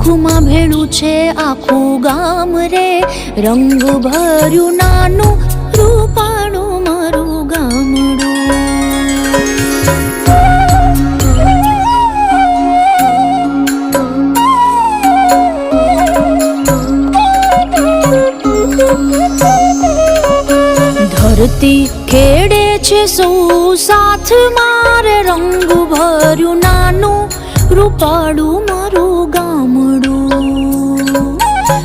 દુઃખમાં ભેળું છે આખું ગામ રે. રંગ ભર્યું નાનું રૂપાણું મારું ગામડું. ધરતી ખેડે છે સૌ સાથ મારે. રંગ ભર્યું નાનું રૂપાડું મારું ગામડું.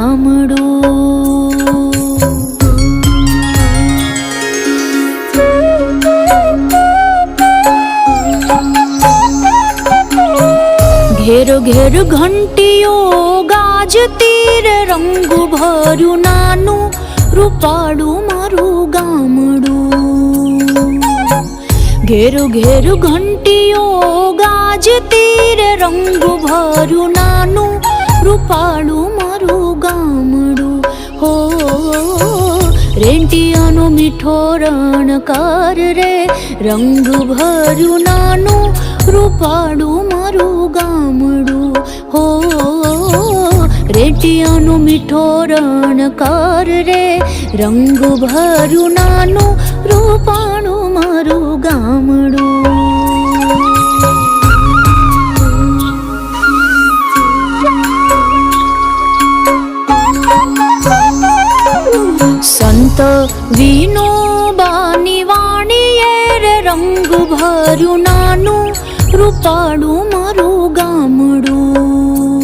મારું ગામડું ઘેર ઘેર ઘંટીઓ ગાજતી રે રંગ ભર્યું નાનું રૂપાડું મારું ગામડું ઘેર ઘેર ઘંટીઓ ગાજતી રે રંગ ભર્યું નાનું રૂપાડું મારું ગામડું, હો મીઠો રણકાર રે રંગ ભર્યું નાનું રૂપાડું મારું ગામડું, હો, રેટિયાનો મીઠો રણકાર રે રંગ ભર્યું નાનું રૂપાણું મારું ગામડું. વિનોબાની વાણીએ રંગ ભર્યું નાનું રૂપાડું મારું ગામડું.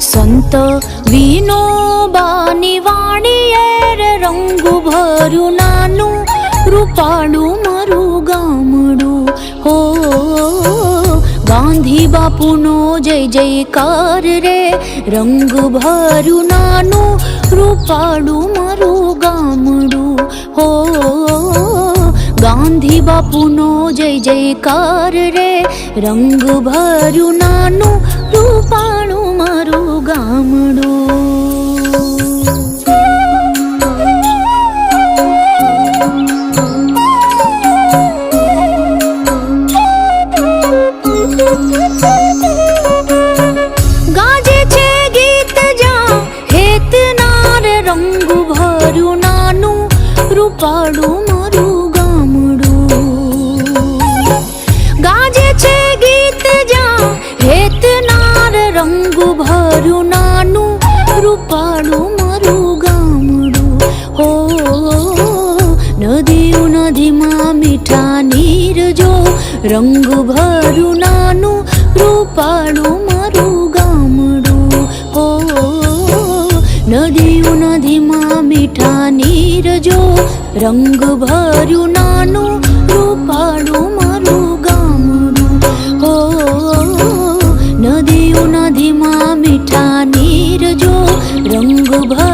સંત વિનોબાની વાણીએ રંગ ભર્યું નાનું રૂપાડું મારું ગામડું. હો, ગાંધી બાપુનો જય જયકાર રે, રંગ ભર્યું નાનું રૂપાડું મારું ગામડું. ગાંધી બાપુનો જય જયકાર રે રંગ ભર્યું નાનું રૂપાણું મારું ગામડું ગાજે છે ગીત જા હેત નાર રંગ ભર્યું નાનું રૂપાડું રંગ ભરું નાનું, રૂપાળું મારું ગામડું. હો નદીઓ નદીમાં મીઠા નીરજો, રંગ ભર્યું નાનું, રૂપાળું મારું ગામડું. હો નદીઓ નદીમાં મીઠા નીરજો, રંગ ભર